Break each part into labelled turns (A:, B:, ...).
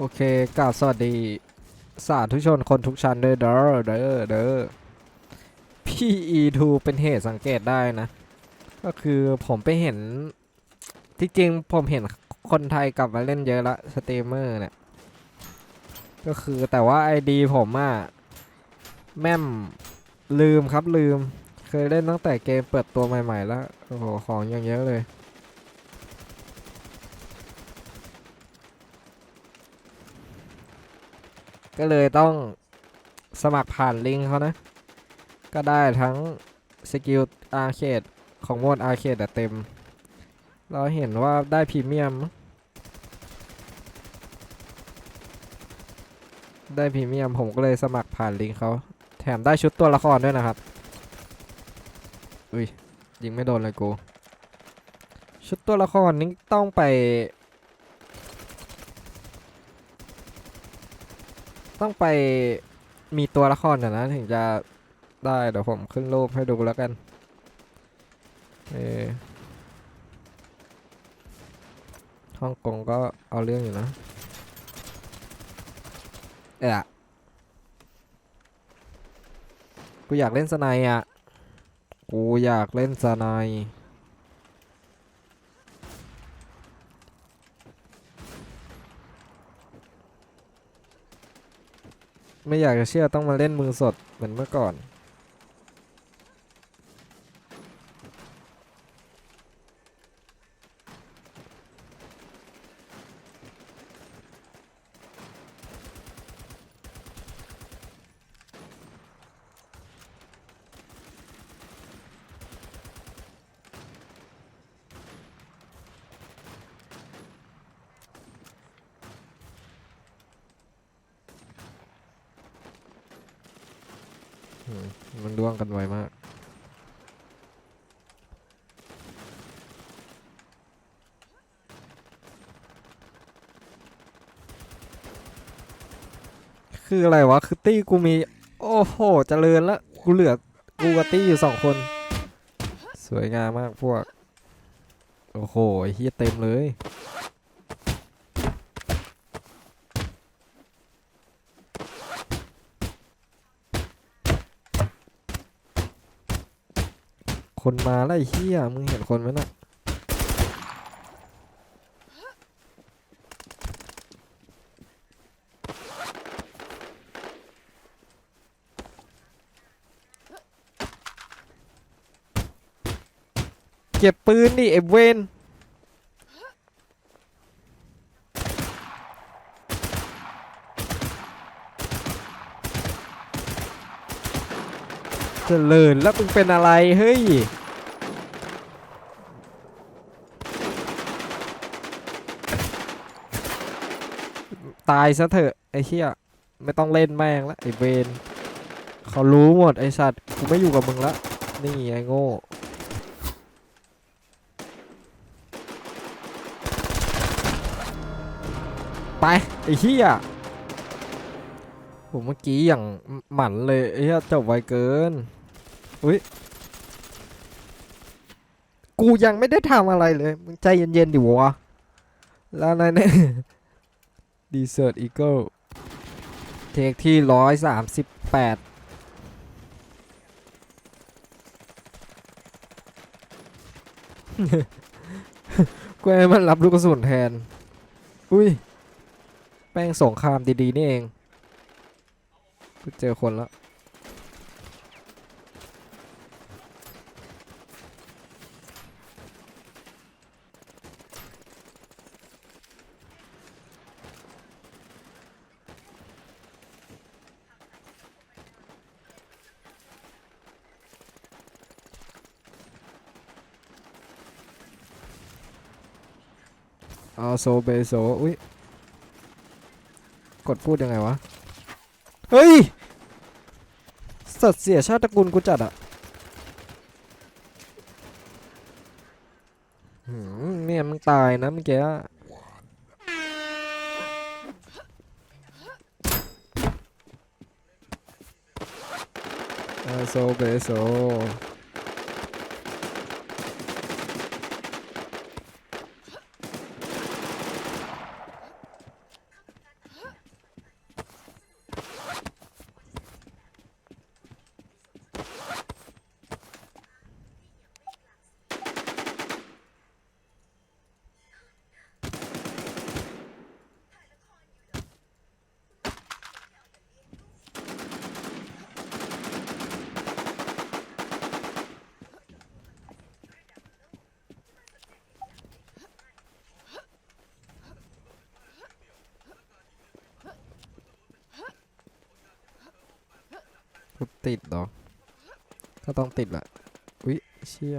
A: โอเคกราบสวัสดี สาธุชนคนทุกชั้นเด้อเด้อเด้อเด้อพี่ E2 เป็นเหตุสังเกตได้นะ ก็คือผมไปเห็นที่จริงผมเห็นคนไทยกลับมาเล่นเยอะละสตรีมเมอร์เนี่ย ก็คือแต่ว่า ID ผมอะแม่มลืมครับลืม เคยเล่นตั้งแต่เกมเปิดตัวใหม่ๆแล้ว โอ้โห ของยังเยอะเลย ก็เลยต้องสมัครผ่านลิงก์เขานะ ก็ได้ทั้งสกิลอาร์เคดของโหมดอาร์เคดเต็ม เราเห็นว่าได้พรีเมียม ได้พรีเมียมผมก็เลยสมัครผ่านลิงก์เขาแถมได้ชุดตัวละครด้วยนะครับ อุ้ยยิงไม่โดนเลยกู ชุดตัวละครนี้ต้องไป ต้องไปมีตัวละครก่อนนะถึงจะได้เดี๋ยวผมขึ้นรูปให้ดูแล้วกันเออฮ่องกงก็เอาเรื่องอยู่นะเอะกูอยากเล่นสไนอะ กูอยากเล่นสไน ไม่อยากจะเชื่อต้องมาเล่นมือสดเหมือนเมื่อก่อน มันร่วงกันไวมาก คืออะไรวะ คือตี้กูมี โอ้โหจเจริญละ กูเหลือ กูกับตี้อยู่สองคน สวยงามมากพวก โอ้โหเฮียเต็มเลย คนมาแล้วไอ้เฮียมึงเห็นคนไหมน่ะเก็บปืนดิเอเวนเจริญแล้วมึงเป็นอะไร เฮ้ย ตายซะเถอะไอ้เหี้ยไม่ต้องเล่นแม่งละไอ้เวนเขารู้หมดไอ้สัตว์กูไม่อยู่กับมึงละนี่ไอ้โง่ไปไอ้เหี้ยผมเมื่อกี้อย่างหมันเลยไอ้เหี้ยจบไวเกินอุ้ยกูยังไม่ได้ทำอะไรเลยมึงใจเย็นๆดิวะแล้วนั่นเนี่ย ดีเซอร์ตอีเกิลเทคที่ร้อยสามสิบแปดกูให้มันรับลูกกระสุนแทน อุ้ย แป้งสงครามดี ๆ นี่เอง กูเจอคนแล้ว เอาโซเบโซอุ้ยกดพูดยังไงวะ เฮ้ย สัตว์เสียชาติตระกูลกูจัดอะเนี่ยมึงตายนะเมื่อกี้อาโซเบโซ
B: กู ติดหรอ ก็ต้องติดแหละอุ๊ยเชี่ย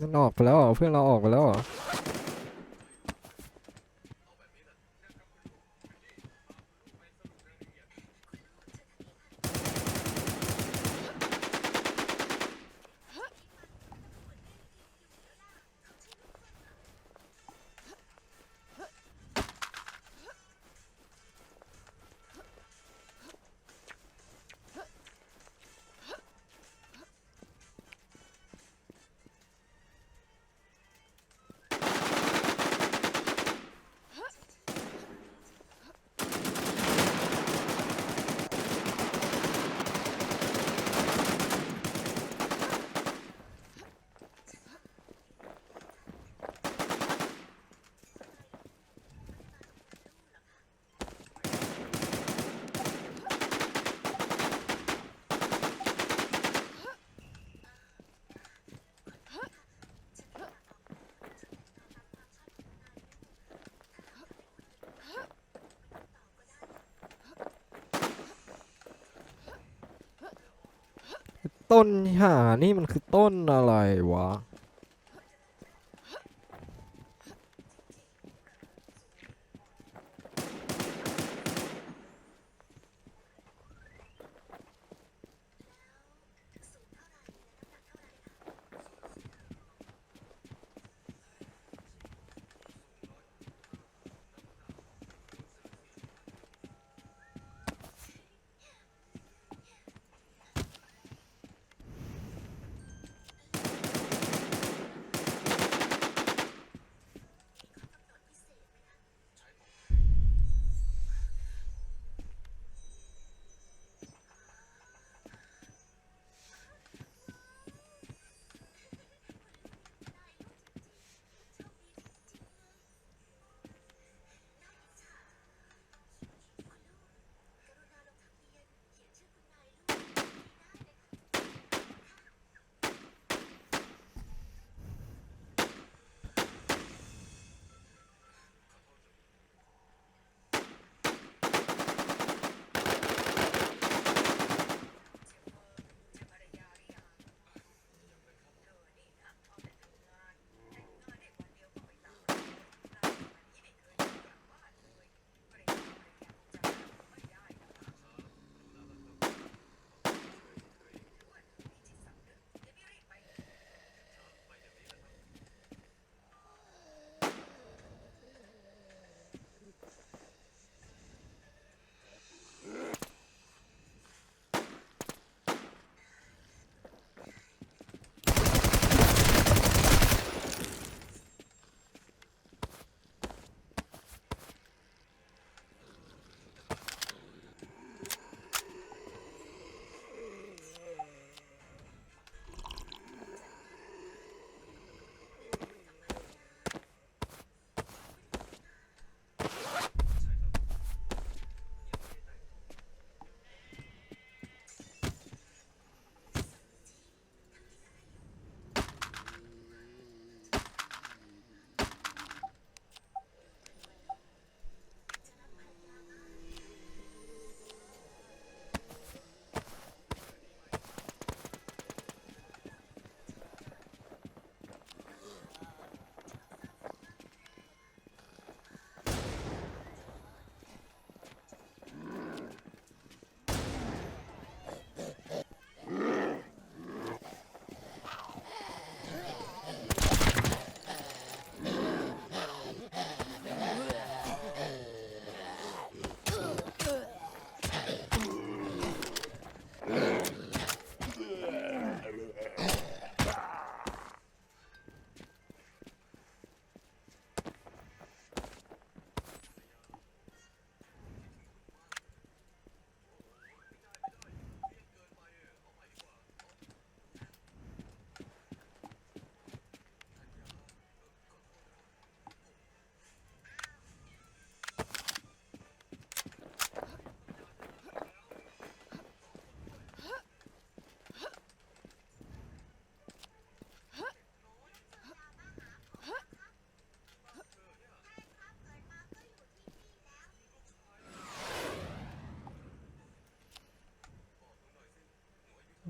B: มันออกไปแล้วเหรอเพื่อนเราออกไปแล้วเหรอ ต้นห่านี่มันคือต้นอะไรวะ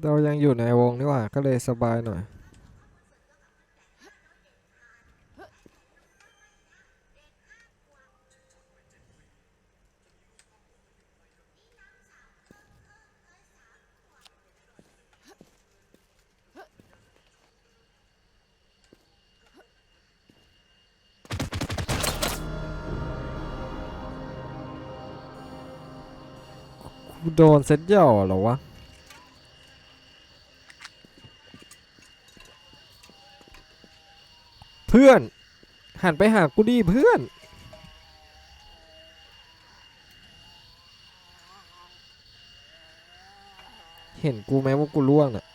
A: เรายังอยู่ในวงนี่หว่า ก็เลยสบายหน่อย โดนเซ็ตย่อเหรอวะ พื่อน หันไปหากูดิเพื่อน เห็นกูไหมว่ากูล่วงอะ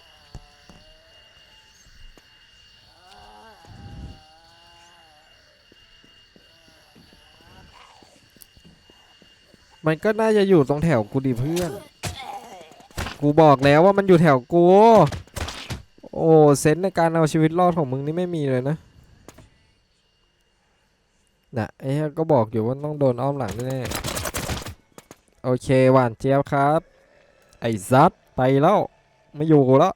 A: มันก็น่าจะอยู่ตรงแถวกูดิเพื่อน กูบอกแล้วว่ามันอยู่แถวกู โอ้ เซนในการเอาชีวิตรอดของมึงนี่ไม่มีเลยนะ น่ะไอ้เหี้ยก็บอกอยู่ว่าต้องโดนอ้อมหลังแน่ๆโอเคหวานเจี๊ยบครับ ไอ้ซัดไปแล้ว ไม่อยู่แล้ว